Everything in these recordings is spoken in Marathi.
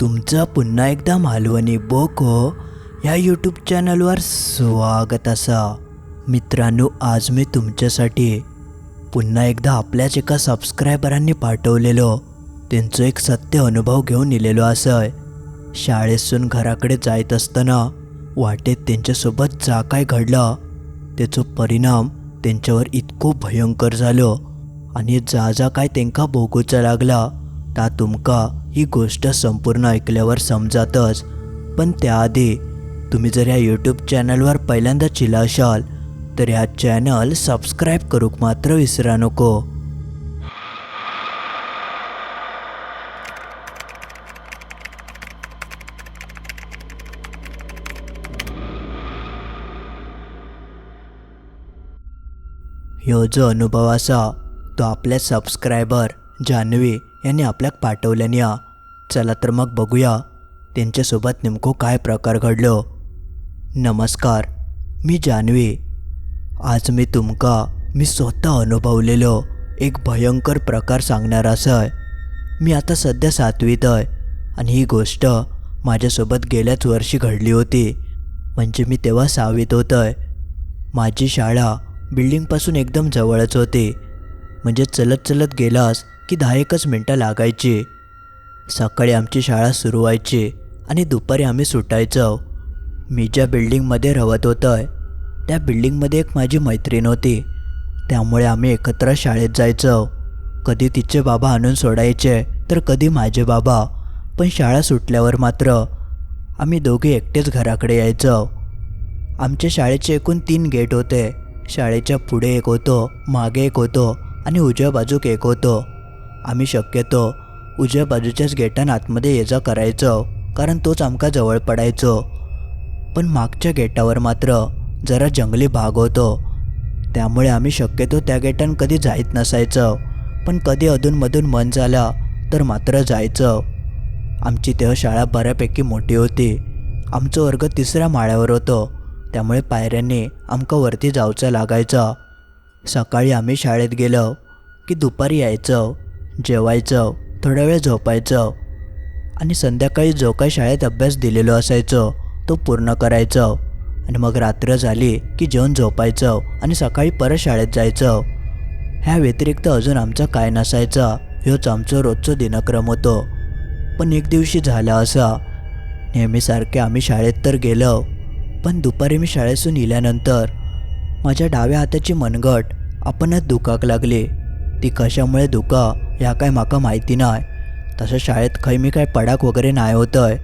तुमचं पुन्हा एकदा मालवणी बोको ह्या यूट्यूब चॅनलवर स्वागत असा. मित्रांनो आज मी तुमच्यासाठी पुन्हा एकदा आपल्याच एका सबस्क्रायबरांनी पाठवलेलो. त्यांचं एक सत्य अनुभव घेऊन इलेलो असं. शाळेसून घराकडे जायत असताना वाटेत त्यांच्यासोबत जा काय घडलं त्याचो परिणाम त्यांच्यावर इतको भयंकर झालो आणि जा जा काय त्यांका भोगूचा लागला. ता तुमका ही गोष्ट संपूर्ण ऐकल्यावर समजातच. पण त्याआधी तुम्ही जर या यूट्यूब चॅनलवर पहिल्यांदा चिला असाल तर ह्या चॅनल सबस्क्राईब करूक मात्र विसरा नको. ह्यो जो अनुभव असा तो आपल्या सबस्क्रायबर जान्हवी यांनी आपल्याक पाठवल्यानी या. चला तर मग बघूया त्यांच्यासोबत नेमकं काय प्रकार घडलो. नमस्कार मी जान्हवी. आज मी तुमका मी स्वतः अनुभवलेलो एक भयंकर प्रकार सांगणार असं मी आता सध्या सातवीत आहे आणि ही गोष्ट माझ्यासोबत गेल्याच वर्षी घडली होती. म्हणजे मी तेव्हा सहावीत होतोय. माझी शाळा बिल्डिंगपासून एकदम जवळच होती. म्हणजे चलत चलत गेलास की दहा एकच मिनटं लागायची. सकाळी आमची शाळा सुरू व्हायची आणि दुपारी आम्ही सुटायचो. मी ज्या बिल्डिंगमध्ये रवत होतो आहे त्या बिल्डिंगमध्ये एक माझी मैत्रीण होती. त्यामुळे आम्ही एकत्र शाळेत जायचो. कधी तिचे बाबा आणून सोडायचे तर कधी माझे बाबा. पण शाळा सुटल्यावर मात्र आम्ही दोघे एकटेच घराकडे यायचो. आमच्या शाळेचे एकूण तीन गेट होते. शाळेच्या पुढे एक होतो मागे एक होतो आणि उजव्या बाजूक एक होतो. आम्ही शक्यतो उजव्या बाजूच्याच गेटान आतमध्ये ये जा करायचो कारण तोच आमका जवळ पडायचो. पण मागच्या गेटावर मात्र जरा जंगली भाग होतो. त्यामुळे आम्ही शक्यतो त्या गेटान कधी जायत नसायचं पण कधी अधूनमधून मन झाला तर मात्र जायचं. आमची तेव्हा शाळा बऱ्यापैकी मोठी होती. आमचं वर्ग तिसऱ्या माळ्यावर होतो. त्यामुळे पायऱ्यांनी आमका वरती जावचं लागायचं. सकाळी आम्ही शाळेत गेलो की दुपारी यायचं. जेवायचं थोड्या वेळ झोपायचं आणि संध्याकाळी जो काही शाळेत अभ्यास दिलेलो असायचो तो पूर्ण करायचं. आणि मग रात्र झाली की जेवण झोपायचं आणि सकाळी परत शाळेत जायचं. ह्या व्यतिरिक्त अजून आमचं काय नसायचं ह्योच आमचं रोजचं दिनक्रम होतो. पण एक दिवशी झालं असा. नेहमीसारखे आम्ही शाळेत तर गेलो पण दुपारी मी शाळेतून इल्यानंतर माझ्या डाव्या हाताची मनगट आपणच दुखाक लागली. ती कशामुळे दुखा ह्या काय माका माहिती नाही. तसं शाळेत खै मी काय पडाक वगैरे नाही होतंय.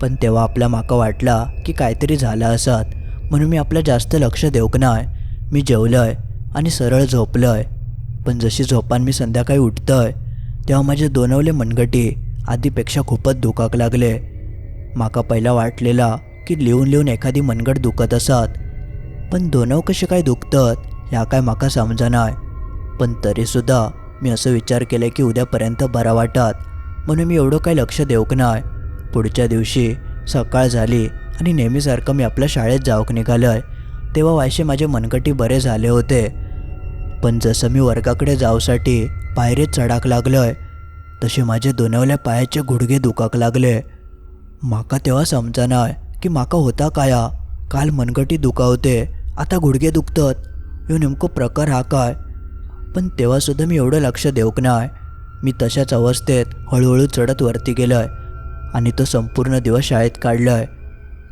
पण तेव्हा आपल्या माका वाटला की काहीतरी झालं असत. म्हणून मी आपलं जास्त लक्ष देऊक नाही. मी जेवलंय आणि सरळ झोपलंय. पण जशी झोपान मी संध्याकाळी उठतंय तेव्हा माझे दोनवले मनगटी आधीपेक्षा खूपच दुखाक लागले. माका पहिला वाटलेला की लिहून लिहून एखादी मनगट दुखत असत. पण दोनव कसे काय दुखतात ह्या काय माका समजना पण तरीसुद्धा मी असं विचार केलं की उद्यापर्यंत बरा वाटत. म्हणून मी एवढं काही लक्ष देऊक नाही. पुढच्या दिवशी सकाळ झाली आणि नेहमीसारखं मी आपल्या शाळेत जाऊक आहे तेव्हा वायशे माझे मनगटी बरे झाले होते. पण जसं मी वर्गाकडे जाऊसाठी पायरीत चढाक लागलोय तसे माझे दोनवल्या पायाचे गुडघे दुखाक लागले. माका तेव्हा समजना की माका होता काया. काल मनगटी दुखावते आता गुडघे दुखतात. ह्यो नेमको प्रकार हा काय? पण तेव्हासुद्धा मी एवढं लक्ष देऊक नाही मी तशाच अवस्थेत हळूहळू चढत वरती गेलोय आणि तो संपूर्ण दिवस शाळेत काढलोय.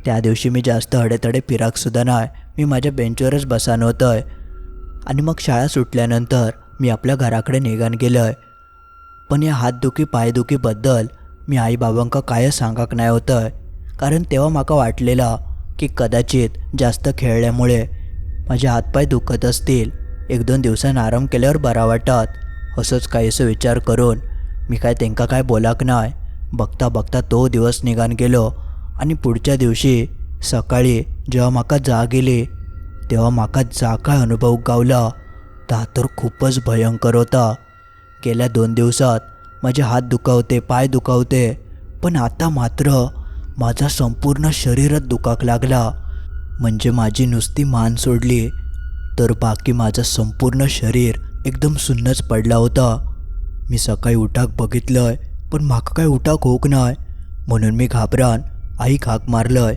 त्या दिवशी मी जास्त हडेतडे फिराकसुद्धा नाही मी माझ्या बेंचवरच बसान आहे आणि मग शाळा सुटल्यानंतर मी आपल्या घराकडे निघान गेलोय. पण या हातदुखी पायदुखीबद्दल मी आईबाबांका कायच काय सांगाक नाही होतंय. कारण तेव्हा माका वाटलेला की कदाचित जास्त खेळल्यामुळे माझे हातपाय दुखत असतील. एक दोन दिवसांनी आराम केल्यावर बरा वाटत. असंच काहीसं विचार करून मी काय त्यांका काय बोलाक नाय? बघता बघता तो दिवस निघान गेलो आणि पुढच्या दिवशी सकाळी जेव्हा म्हाका जाग गेली तेव्हा म्हाका जा काय अनुभव गावला ता तर खूपच भयंकर होता. गेल्या दोन दिवसात माझे हात दुखावते पाय दुखावते पण आता मात्र माझा संपूर्ण शरीरच दुखाक लागला. म्हणजे माझी नुसती मान सोडली. तर बाकी माझं संपूर्ण शरीर एकदम सुन्नच पडला होता. मी सकाळी उठाक बघितलंय पण म्हाका काय उठाक होऊक नाय. म्हणून मी घाबरान आईक हाक मारलंय.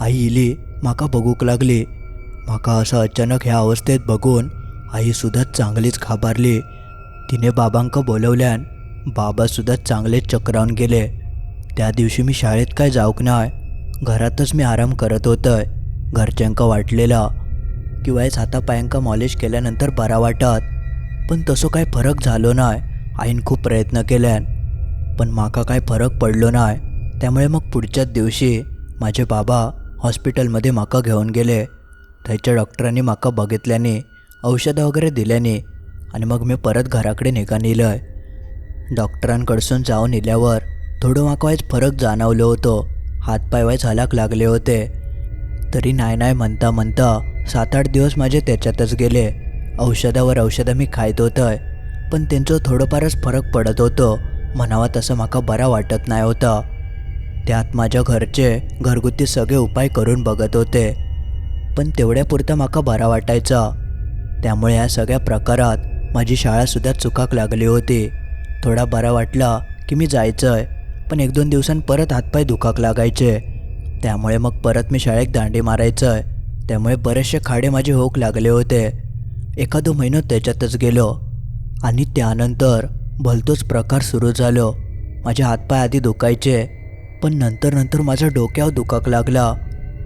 आई इली म्हाका बघूक लागली. म्हाका असं अचानक ह्या अवस्थेत बघून आई सुद्धा चांगलीच घाबरली. तिने बाबांक बोलवल्यान बाबासुद्धा चांगलेच चक्रावून गेले. त्या दिवशी मी शाळेत काय जाऊक नाय. घरातच मी आराम करत होतंय. घरच्यांका वाटलेला की वायस हातापायांका मॉलिश केल्यानंतर बरा वाटत. पण तसो काय फरक झालो नाय आईन खूप प्रयत्न केल्यान. पण माका काय फरक पडलो नाय त्यामुळे मग पुढच्याच दिवशी माझे बाबा हॉस्पिटलमध्ये माका घेऊन गेले. थंयच्या डॉक्टरांनी माका बघितल्याने औषधं वगैरे दिल्याने आणि मग मी परत घराकडे निघा नेलंय डॉक्टरांकडसून जाऊन इल्यावर थोडं माका वायच फरक जाणवलो होतो. हातपाय वायच हलाक लागले होते. तरी नाही नाही म्हणता म्हणता सात आठ दिवस माझे त्याच्यातच गेले. औषधावर औषधं मी खायत होतं पण त्यांचं थोडंफारच फरक पडत होतो. म्हणावा तसं माका बरा वाटत नाही होता. त्यात माझ्या घरचे घरगुती सगळे उपाय करून बघत होते पण तेवढ्यापुरतं माका बरा वाटायचा. त्यामुळे या सगळ्या प्रकारात माझी शाळासुद्धा चुकाक लागली होती. थोडा बरा वाटला की मी जायचंय पण एक दोन दिवसांत परत हातपाय दुखाक लागायचे. त्यामुळे मग परत मी शाळेत दांडी मारायचंय. त्यामुळे बरेचसे खाडे माझे होक लागले होते. एखादो महिनो त्याच्यातच गेलो. आणि त्यानंतर भलतोच प्रकार सुरू झालो. माझे हातपाय आधी दुखायचे पण नंतर नंतर माझ्या डोक्यावर दुखाक लागला.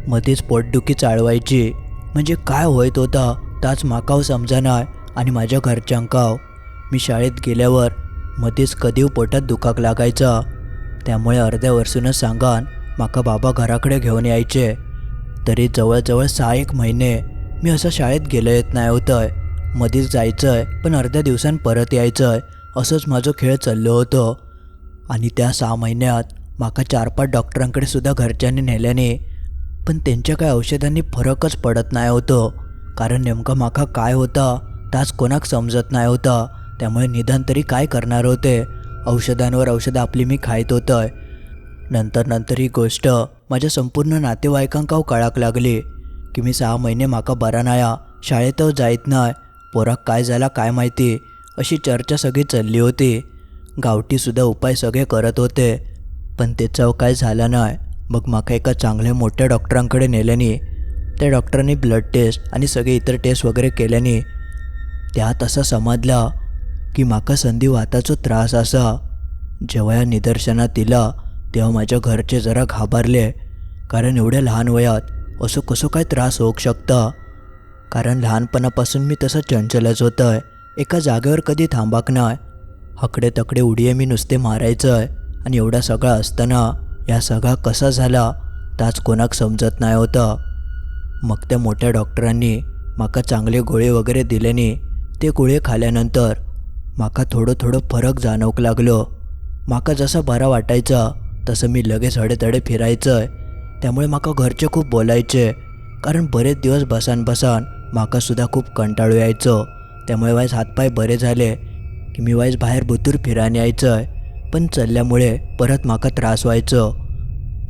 मध्येच पोटदुखी चाळवायची. म्हणजे काय होत होता ताच माकाव समजानाय आणि माझ्या घरच्यांकाव. मी शाळेत गेल्यावर मध्येच कधीव पोटात दुखाक लागायचा. त्यामुळे अर्ध्या वर्षूनच सांगान माका बाबा घराकडे घेऊन यायचे. तरी जवळजवळ सहा एक महिने. मी असं शाळेत गेलं येत नाही होतं आहे मध्येच मधीच आहे पण अर्ध्या दिवसांनी परत यायचं आहे असंच माझं खेळ चाललो होतो. आणि त्या सहा महिन्यात माका चार पाच डॉक्टरांकडे सुद्धा घरच्यांनी नेल्याने पण त्यांच्या काय औषधांनी फरकच पडत नाही होतं. कारण नेमकं माका काय होता तास कोणाक समजत नाही होता. त्यामुळे निदान तरी काय करणार होते? औषधांवर औषधं आपली मी खायत होतं नंतर नंतर ही गोष्ट माझ्या संपूर्ण नातेवाईकांकाव कळाक लागली की मी सहा महिने माका बरा नाया शाळेत जायत नाय पोराक काय झाला काय माहिती अशी चर्चा सगळी चालली होती. गावठीसुद्धा उपाय सगळे करत होते पण त्याचं काय झालं नाही मग माका एका चांगल्या मोठ्या डॉक्टरांकडे नेल्याने त्या डॉक्टरांनी ब्लड टेस्ट आणि सगळे इतर टेस्ट वगैरे केल्याने त्यात असं समजला की माका संधिवाताचो त्रास असा. जेव्हा या निदर्शनात दिला तेव्हा माझ्या घरचे जरा घाबरले. कारण एवढ्या लहान वयात असं कसं काय त्रास होऊ शकता? कारण लहानपणापासून मी तसं चंचलच होतं आहे एका जागेवर कधी थांबाक नाय. हकडे तकडे उडीये मी नुसते मारायचं आहे आणि एवढा सगळा असताना या सगळा कसा झाला ताच कोणाक समजत नाही होतं. मग त्या मोठ्या डॉक्टरांनी माका चांगले गोळे वगैरे दिल्याने ते गोळे खाल्यानंतर माका थोडं थोडं फरक जाणवक लागलो. माका जसा बरा वाटायचा तसं मी लगेच हडेतडे फिरायचं आहे त्यामुळे माका घरचे खूप बोलायचे. कारण बरेच दिवस बसान बसान माका सुद्धा खूप कंटाळू यायचो. त्यामुळे वाईस हातपाय बरे झाले की मी वाईस बाहेर बुतूर फिरायला यायचं आहे पण चालल्यामुळे परत माका त्रास व्हायचो.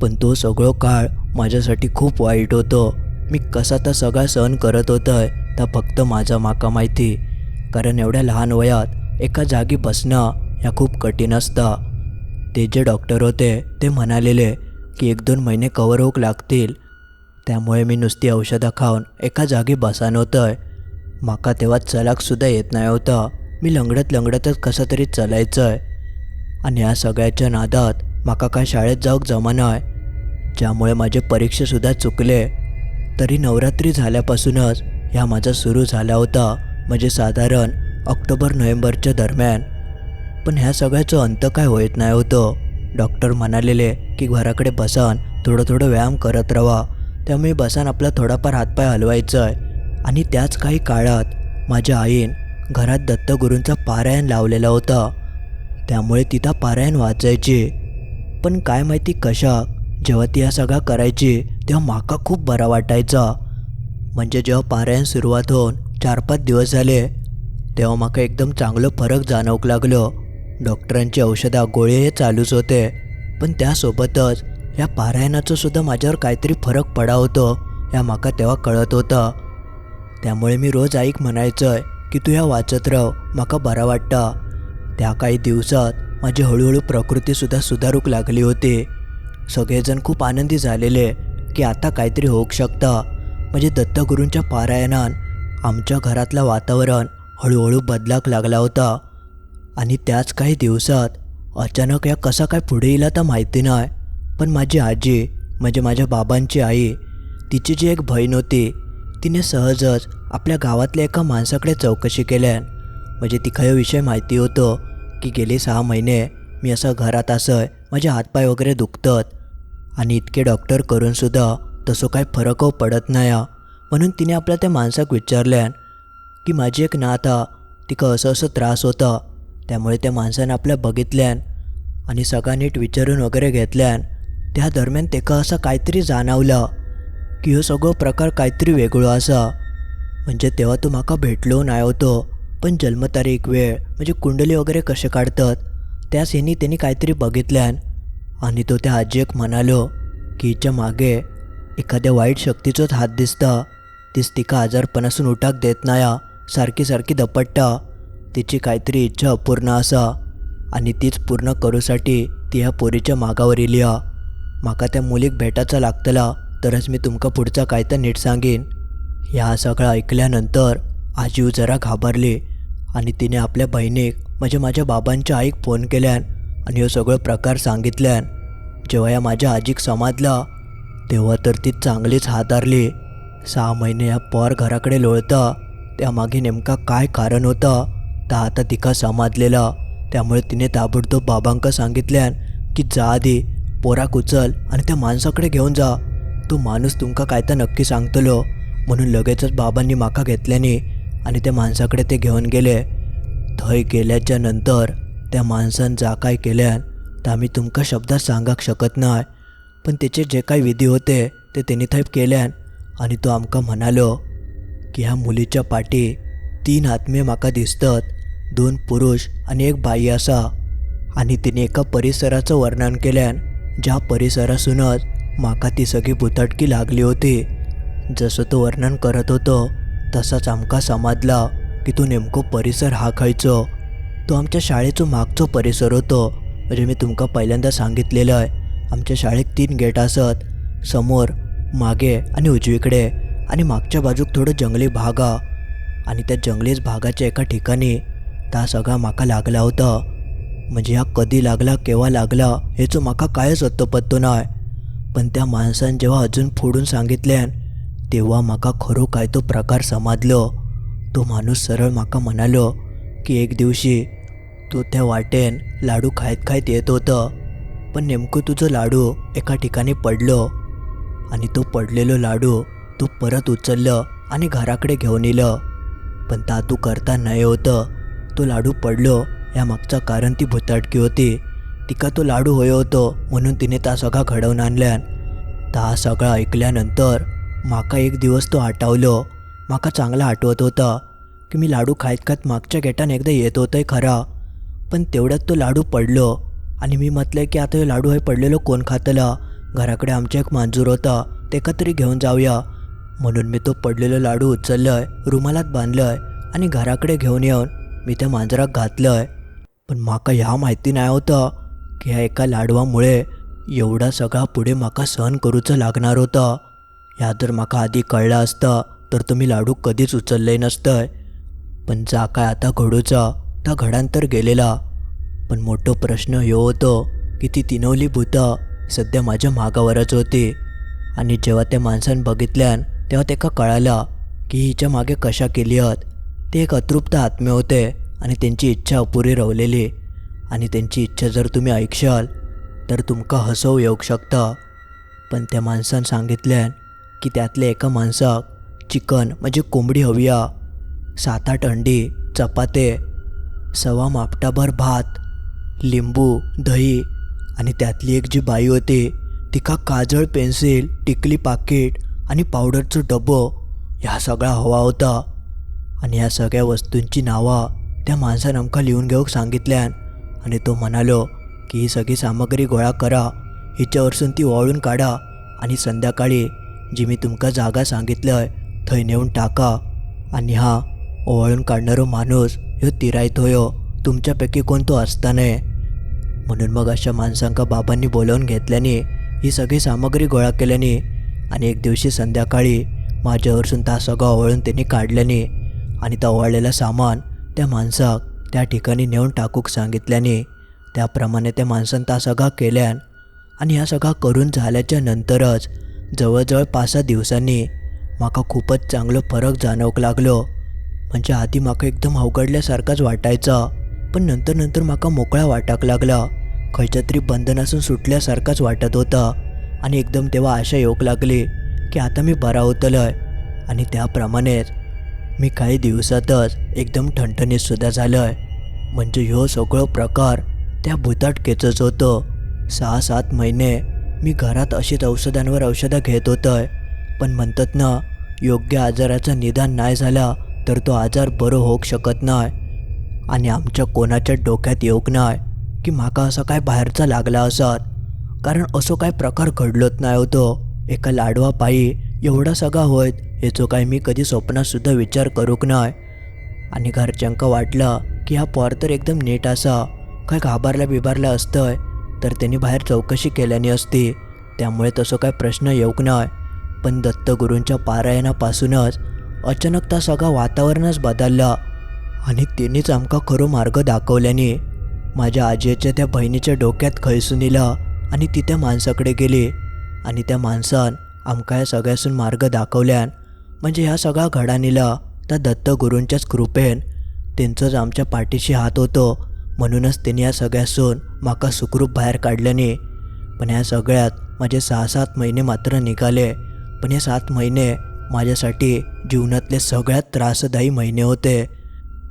पण तो सगळं काळ माझ्यासाठी खूप वाईट होतो. मी कसा तर सगळा सहन करत होतोय तर फक्त माझा माका माहिती. कारण एवढ्या लहान वयात एका जागी बसणं ह्या खूप कठीण असतं. ते जे डॉक्टर होते ते म्हणालेले की एक दोन महिने कवर होक लागतील. त्यामुळे मी नुसती औषधं खाऊन एका जागी बसान होतंय. माका तेव्हा चलाकसुद्धा येत नाही होतं. मी लंगडत लंगडतच कसं तरी चलायचंय. आणि या सगळ्याच्या नादात माका काय शाळेत जाऊक जमानाय ज्यामुळे माझे परीक्षेसुद्धा चुकले. तरी नवरात्री झाल्यापासूनच ह्या माझा सुरू झाला होता. म्हणजे साधारण ऑक्टोबर नोव्हेंबरच्या दरम्यान. पण ह्या सगळ्याचं अंत काय होत नाही होतं. डॉक्टर म्हणालेले की घराकडे बसान थोडं थोडं व्यायाम करत राहा त्यामुळे बसान आपला थोडाफार हातपाय हलवायचं आहे आणि त्याच काही काळात माझ्या आईन घरात दत्तगुरूंचा पारायण लावलेला होता. त्यामुळे तिथं पारायण वाचायची. पण काय माहिती कशा जेव्हा ती हा सगळा करायची तेव्हा माका खूप बरा वाटायचा. म्हणजे जेव्हा पारायण सुरुवात होऊन चार पाच दिवस झाले तेव्हा माका एकदम चांगलं फरक जाणवक लागलं. डॉक्टरांची औषधा गोळे हे चालूच होते. पण त्यासोबतच या पारायणाचं सुद्धा माझ्यावर काहीतरी फरक पडा होतो या माका तेव्हा कळत होतं. त्यामुळे मी रोज ऐक म्हणायचंय की तू ह्या वाचत राह माका बरा वाटता. त्या काही दिवसात माझी हळूहळू प्रकृतीसुद्धा सुधारूक लागली होती. सगळेजण खूप आनंदी झालेले की आता काहीतरी होऊ शकतं. म्हणजे दत्तगुरूंच्या पारायणान आमच्या घरातलं वातावरण हळूहळू बदलाक लागला होता. आणि त्याच काही दिवसात अचानक या कसा काय पुढे येईल तर माहिती नाही पण माझी आजी म्हणजे माझ्या बाबांची आई तिची जी एक बहीण होती तिने सहजच आपल्या गावातल्या एका माणसाकडे चौकशी केल्यान म्हणजे तिका विषय माहिती होतो की गेली सहा महिने मी असं घरात असं माझे हातपाय वगैरे दुखतात आणि इतके डॉक्टर करूनसुद्धा तसं काय फरक पडत नाही हा. म्हणून तिने आपल्या त्या माणसाक विचारल्यान की माझी एक नात हा तिका असं असं त्रास होता त्यामुळे त्या माणसानं आपल्या बघितल्यान आणि सगळा नीट विचारून वगैरे घेतल्यान त्या दरम्यान तेका असं काहीतरी जाणवलं की हो सगळो प्रकार काहीतरी वेगळो असा. म्हणजे तेव्हा तो म्हाका भेटलो नाही होतो. पण जन्मतारीख वेळ म्हणजे कुंडली वगैरे कसे काढतात त्याच ह्यांनी त्यांनी काहीतरी बघितल्यान आणि तो त्या आजीक म्हणालो की हिच्या मागे एखाद्या वाईट शक्तीचोच हात दिसता. तीच तिका आजारपणासून उठाक देत नाया. सारखी सारखी दपट्टा. तिची काहीतरी इच्छा अपूर्ण असा आणि तीच पूर्ण करूसाठी ती ह्या पोरीच्या मागावर इली हा. म्हाका त्या मुलीक भेटायचा लागतला तरच मी तुमका पुढचा काय तर नीट सांगेन. ह्या सगळं ऐकल्यानंतर आजीव जरा घाबरली आणि तिने आपल्या बहिणीक म्हणजे माझ्या बाबांच्या आईक फोन केल्यान आणि हो सगळं प्रकार सांगितल्यान जेव्हा या माझ्या आजीक समाजला तेव्हा तर ती चांगलीच हातारली. सहा महिने या पोर घराकडे लोळता त्यामागे नेमका काय कारण होतं? आता तिका समाजलेला त्यामुळे तिने ताबडतोब बाबांका सांगितल्यान की जा आधी पोराक उचल आणि त्या माणसाकडे घेऊन जा. तो माणूस तुमका काय तर नक्की सांगतलो. म्हणून लगेचच बाबांनी माका घेतल्याने आणि त्या माणसाकडे ते घेऊन गेले. थंय गेल्याच्यानंतर त्या माणसान जा काय केल्यान तर आम्ही तुमका शब्दात सांगाक शकत नाही पण त्याचे जे काही विधी होते ते त्यांनी थंय केल्यान आणि तो आमकां म्हणालो की ह्या मुलीच्या पाठी तीन आत्मे म्हाका दिसतात. दोन पुरुष आणि एक बाई असा. आणि तिने एका परिसराचं वर्णन केल्यान ज्या परिसरासूनच म्हाका ती सगळी भुतटकी लागली होती. जसं तो वर्णन करत होतो तसाच आमकां समजला की तो नेमको परिसर हा खायचो. तो आमच्या शाळेचो मागचो परिसर होतो म्हणजे मी तुमकां पहिल्यांदा सांगितलेलं आहे. आमच्या शाळेत तीन गेट असत समोर मागे आणि उजवीकडे आणि मागच्या बाजूक थोडं जंगली भाग. आणि त्या जंगलीच भागाच्या एका ठिकाणी ता सगळा माका लागला होता. म्हणजे हा कधी लागला केव्हा लागला हेचो माका कायच होतो पत्तो नाही पण त्या माणसान जेव्हा अजून फोडून सांगितल्यान तेव्हा माका खरो काय तो प्रकार समाधलो तो माणूस सरळ माका म्हणालो की एक दिवशी तू त्या वाटेन लाडू खायत खायत येत होतं. पण नेमकं तुझं लाडू एका ठिकाणी पडलो. आणि तो पडलेलो लाडू तू परत उचललं आणि घराकडे घेऊन येलं पण ता तू करता नाही होतं. तो लाडू पडलो यामागचं कारण ती भुताटकी होती. तिका तो लाडू होय होतो म्हणून तिने ता सगळा घडवून आणल्यान. ता सगळं ऐकल्यानंतर माका एक दिवस तो आठवलो. माका चांगला आठवत होता की मी लाडू खायत खात मागच्या गेटान एकदा येत होतंय खरा. पण तेवढ्यात तो लाडू पडलो आणि मी म्हटलं की आता हे लाडू हे पडलेलो कोण खातला? घराकडे आमच्या एक मांजूर होता ते तरी घेऊन जाऊया. म्हणून मी तो पडलेलो लाडू उचललंय रुमालात बांधलंय आणि घराकडे घेऊन येऊन मी त्या मांजराक घातलंय. पण माका ह्या माहिती नाही होतं की ह्या एका लाडवामुळे एवढा सगळा पुढे माका सहन करूचं लागणार होतं. ह्या जर माका आधी कळलं असतं तर तुम्ही लाडू कधीच उचलले नसतंय. पण जा काय आता घडूचा त्या घडांतर गेलेला. पण मोठो प्रश्न ह्यो होतो की ती तिनवली भूतं सध्या माझ्या मागावरच होती. आणि जेव्हा त्या माणसानं बघितल्यान तेव्हा तेका कळालं की हिच्या मागे कशा केली आहेत ते एक अतृप्त आत्मे होते आणि त्यांची इच्छा अपुरी रवलेली आणि त्यांची इच्छा जर तुम्ही ऐकशाल तर तुमका हसव येऊ शकता. पण त्या माणसानं सांगितल्यान की त्यातल्या एका माणसाक चिकन म्हणजे कोंबडी हवी सात आठ अंडी चपाते सवा मापटाभर भात लिंबू दही आणि त्यातली एक जी बाई होती तिका काजळ पेन्सिल टिकली पाकिट आणि पावडरचं डबो ह्या सगळा हवा होता. आणि ह्या सगळ्या वस्तूंची नावं त्या माणसानं आमकां लिहून घेऊक सांगितल्यान. आणि तो म्हणालो की ही सगळी सामग्री गोळा करा. हिच्या वरसून ती ओवाळून काढा. आणि संध्याकाळी जी मी तुमका जागा सांगितलंय थंय नेऊन टाका. आणि हा ओवाळून काढणारो माणूस ह्यो तिरायत होयो. तुमच्यापैकी कोण तो असता नये म्हणून मग अशा माणसांका बाबांनी बोलावून घेतल्याने ही सगळी सामग्री गोळा केल्याने आणि एक दिवशी संध्याकाळी माझ्यावरसून ता सगळं ओवाळून त्यांनी काढल्याने आणि तवाळलेलं सामान त्या माणसाक त्या ठिकाणी नेऊन टाकूक सांगितल्याने त्याप्रमाणे त्या माणसानं ता सगळा केल्यान आणि ह्या सगळा करून झाल्याच्या नंतरच जवळजवळ पाच सहा दिवसांनी म्हाका खूपच चांगलो फरक जाणवूक लागलो. म्हणजे आधी म्हाका एकदम अवघडल्यासारखाच वाटायचा पण नंतर नंतर म्हाका मोकळा वाटाक लागला. खंयच्या तरी बंधनासून सुटल्यासारखाच वाटत होता आणि एकदम तेव्हा आशा येऊक लागली की आता मी बरा होतलोय. आणि त्याप्रमाणेच मी काही दिवसातच एकदम ठणठणीतसुद्धा झालं आहे म्हणजे ह्यो सगळो प्रकार त्या भुताटकेचंच होतो. सहा सात महिने मी घरात अशीच औषधांवर औषधं घेत होतोय. पण म्हणतात ना योग्य आजाराचं निदान नाही झाला तर तो आजार बरो होऊ शकत नाही. आणि आमच्या कोणाच्या डोक्यात येऊक नाही की म्हाका असं काय बाहेरचा लागला असत. कारण असो काय प्रकार घडलोच नाही होतो एका लाडवा पायी एवढा सगळा होयत याचं काय मी कधी स्वप्नातसुद्धा विचार करूक नाही आणि घरच्यांका वाटलं की हा पोर तर एकदम नीट असा काय घाबरला बिबारला असतंय तर त्यांनी बाहेर चौकशी केल्याने असती. त्यामुळे तसं काय प्रश्न येऊक नाही पण दत्तगुरूंच्या पारायणापासूनच अचानक ता सगळा वातावरणच बदलला आणि तिनेच आमका खरो मार्ग दाखवल्याने माझ्या आजीच्या त्या बहिणीच्या डोक्यात खैसून इला आणि ती त्या माणसाकडे गेली. आणि त्या माणसान आमका या सगळ्यासून मार्ग दाखवल्यान म्हणजे ह्या सगळा घडानीला त्या दत्तगुरूंच्याच कृपेन त्यांचंच आमच्या पाठीशी हात होतो म्हणूनच त्यांनी या सगळ्यासून माका सुखरूप बाहेर काढल्याने. पण ह्या सगळ्यात माझे सहा सात महिने मात्र निघाले पण हे सात महिने माझ्यासाठी जीवनातले सगळ्यात त्रासदायी महिने होते.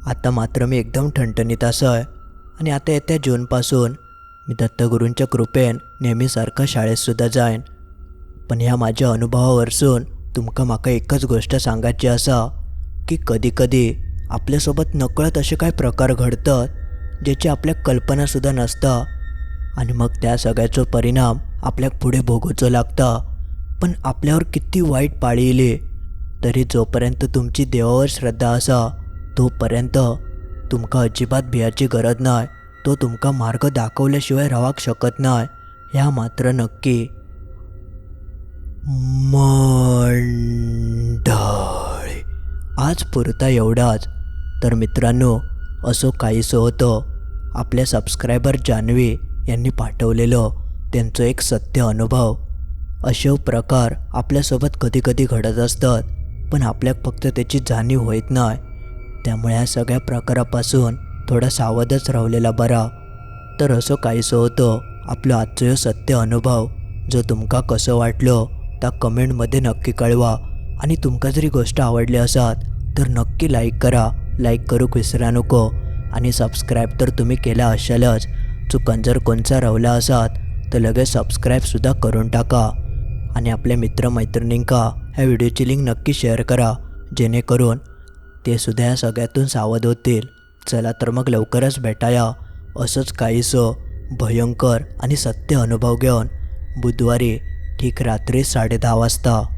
आता मात्र मी एकदम ठणठणीत असं आणि आता येत्या जूनपासून मी दत्तगुरूंच्या कृपेन नेहमीसारखं शाळेतसुद्धा जाईन. पण ह्या माझ्या अनुभवावरसून तुमका माका एकच गोष्ट सांगायची असा की कधीकधी आपल्यासोबत नकळत असे काय प्रकार घडतात ज्याची आपल्या कल्पनासुद्धा नसता. आणि मग त्या सगळ्याचो परिणाम आपल्याक पुढे भोगूचो लागता. पण आपल्यावर किती वाईट पाळी येली तरी जोपर्यंत तुमची देवावर श्रद्धा असा तोपर्यंत तुमका अजिबात भियाची गरज नाही तो तुमका मार्ग दाखवल्याशिवाय राहूक शकत नाही ह्या मात्र नक्की. मंडळी. आज पुरता एवढाच. तर मित्रांनो असो काहीसं होतं. आपल्या सबस्क्रायबर जान्हवी यांनी पाठवलेलं त्यांचं एक सत्य अनुभव. असे प्रकार आपल्यासोबत कधी कधी घडत असतात पण आपल्याक फक्त त्याची जाणीव होत नाही. त्यामुळे ह्या सगळ्या प्रकारापासून थोडा सावधच राहिलेला बरा. तर असं काहीसं होतं आपलं आजचं सत्य अनुभव जो तुमका कसं वाटलं त्या कमेंटमध्ये नक्की कळवा. आणि तुमका जरी गोष्ट आवडली असात तर नक्की लाईक करा. लाईक करूक विसरा नको. आणि सबस्क्राईब तर तुम्ही केला असालच. चुकन जर कोणचा रवला असात तर लगेच सबस्क्राईबसुद्धा करून टाका. आणि आपल्या मित्रमैत्रिणींका ह्या व्हिडिओची लिंक नक्की शेअर करा. जेणेकरून ते सुद्धा या सगळ्यातून सावध होतील. चला तर मग लवकरच भेटाया. असंच काहीसं भयंकर आणि सत्य अनुभव घेऊन बुधवारी ठीक रात्री साडेदहा वाजता.